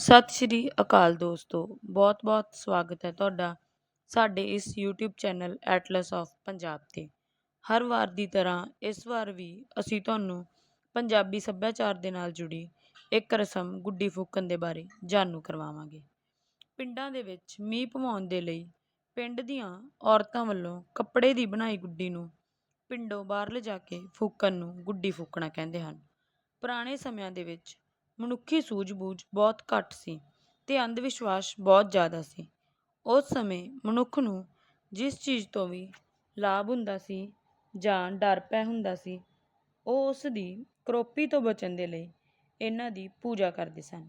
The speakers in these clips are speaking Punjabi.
ਸਤਿ ਸ਼੍ਰੀ ਅਕਾਲ ਦੋਸਤੋ, ਬਹੁਤ-ਬਹੁਤ ਸਵਾਗਤ ਹੈ ਤੁਹਾਡਾ ਸਾਡੇ ਇਸ YouTube channel Atlas of Punjab ਤੇ। ਹਰ ਵਾਰ ਦੀ ਤਰ੍ਹਾਂ ਇਸ ਵਾਰ ਵੀ ਅਸੀਂ ਤੁਹਾਨੂੰ ਪੰਜਾਬੀ ਸੱਭਿਆਚਾਰ ਦੇ ਨਾਲ ਜੁੜੀ ਇੱਕ ਰਸਮ ਗੁੱਡੀ ਫੂਕਣ ਦੇ ਬਾਰੇ ਜਾਣੂ ਕਰਵਾਵਾਂਗੇ। ਪਿੰਡਾਂ ਦੇ ਵਿੱਚ ਮੀਂਹ ਪਵਾਉਣ ਦੇ ਲਈ ਪਿੰਡ ਦੀਆਂ ਔਰਤਾਂ ਵੱਲੋਂ ਕੱਪੜੇ ਦੀ ਬਣਾਈ ਗੁੱਡੀ ਨੂੰ ਪਿੰਡੋਂ ਬਾਹਰ ਲਿਜਾ ਕੇ ਫੂਕਣ ਨੂੰ ਗੁੱਡੀ ਫੂਕਣਾ ਕਹਿੰਦੇ ਹਨ। ਪੁਰਾਣੇ ਸਮਿਆਂ ਦੇ ਵਿੱਚ ਮਨੁੱਖੀ ਸੂਝ-ਬੂਝ ਬਹੁਤ ਘੱਟ ਸੀ ਤੇ ਅੰਧ ਵਿਸ਼ਵਾਸ ਬਹੁਤ ਜ਼ਿਆਦਾ ਸੀ। ਉਸ ਸਮੇਂ ਮਨੁੱਖ ਨੂੰ ਜਿਸ ਚੀਜ਼ ਤੋਂ ਵੀ ਲਾਭ ਹੁੰਦਾ ਸੀ ਜਾਂ ਡਰ ਪੈ ਹੁੰਦਾ ਸੀ, ਉਹ ਉਸ ਦੀ ਕਰੋਪੀ ਤੋਂ ਬਚਣ ਦੇ ਲਈ ਇਹਨਾਂ ਦੀ ਪੂਜਾ ਕਰਦੇ ਸਨ।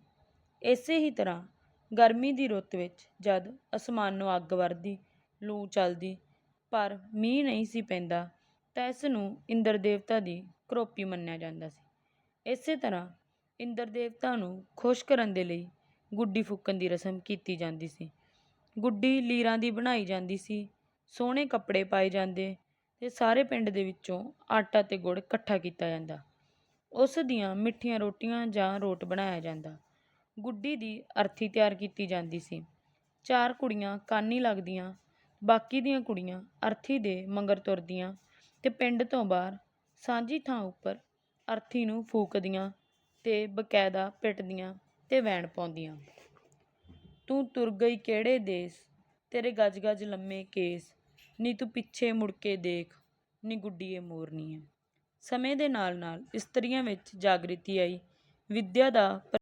ਇਸੇ ਹੀ ਤਰ੍ਹਾਂ ਗਰਮੀ ਦੀ ਰੁੱਤ ਵਿੱਚ ਜਦ ਅਸਮਾਨੋਂ ਅੱਗ ਵਰਦੀ, ਲੂ ਚੱਲਦੀ, ਪਰ ਮੀਂਹ ਨਹੀਂ ਸੀ ਪੈਂਦਾ ਤਾਂ ਇਸ ਨੂੰ ਇੰਦਰ ਦੇਵਤਾ ਦੀ ਕਰੋਪੀ ਮੰਨਿਆ ਜਾਂਦਾ ਸੀ। ਇਸੇ ਤਰ੍ਹਾਂ ਇੰਦਰ ਦੇਵਤਾ ਨੂੰ ਖੁਸ਼ ਕਰਨ ਦੇ ਲਈ ਗੁੱਡੀ ਫੂਕਣ ਦੀ ਰਸਮ ਕੀਤੀ ਜਾਂਦੀ ਸੀ। ਗੁੱਡੀ ਲੀਰਾਂ ਦੀ ਬਣਾਈ ਜਾਂਦੀ ਸੀ, ਸੋਹਣੇ ਕੱਪੜੇ ਪਾਏ ਜਾਂਦੇ ਅਤੇ ਸਾਰੇ ਪਿੰਡ ਦੇ ਵਿੱਚੋਂ ਆਟਾ ਅਤੇ ਗੁੜ ਇਕੱਠਾ ਕੀਤਾ ਜਾਂਦਾ। ਉਸ ਦੀਆਂ ਮਿੱਠੀਆਂ ਰੋਟੀਆਂ ਜਾਂ ਰੋਟ ਬਣਾਇਆ ਜਾਂਦਾ। ਗੁੱਡੀ ਦੀ ਅਰਥੀ ਤਿਆਰ ਕੀਤੀ ਜਾਂਦੀ ਸੀ। ਚਾਰ ਕੁੜੀਆਂ ਕਾਨੀ ਲੱਗਦੀਆਂ, ਬਾਕੀ ਦੀਆਂ ਕੁੜੀਆਂ ਅਰਥੀ ਦੇ ਮੰਗਰ ਤੁਰਦੀਆਂ ਤੇ ਪਿੰਡ ਤੋਂ ਬਾਹਰ ਸਾਂਝੀ ਥਾਂ ਉੱਪਰ ਅਰਥੀ ਨੂੰ ਫੂਕਦੀਆਂ ਤੇ ਬਕਾਇਦਾ ਪਿੱਟਦੀਆਂ ਤੇ ਵੈਣ ਪਾਉਂਦੀਆਂ। ਤੂੰ ਤੁਰ ਗਈ ਕਿਹੜੇ ਦੇਸ? ਤੇਰੇ ਗੱਜ ਗੱਜ ਲੰਮੇ ਕੇਸ। ਨੀ ਤੂੰ ਪਿੱਛੇ ਮੁੜ ਕੇ ਦੇਖ, ਨੀ ਗੁੱਡੀਏ ਮੋਰਨੀ ਹੈ ਸਮੇਂ ਦੇ ਨਾਲ ਨਾਲ ਇਸਤਰੀਆਂ ਵਿੱਚ ਜਾਗ੍ਰਿਤੀ ਆਈ। ਵਿੱਦਿਆ ਦਾ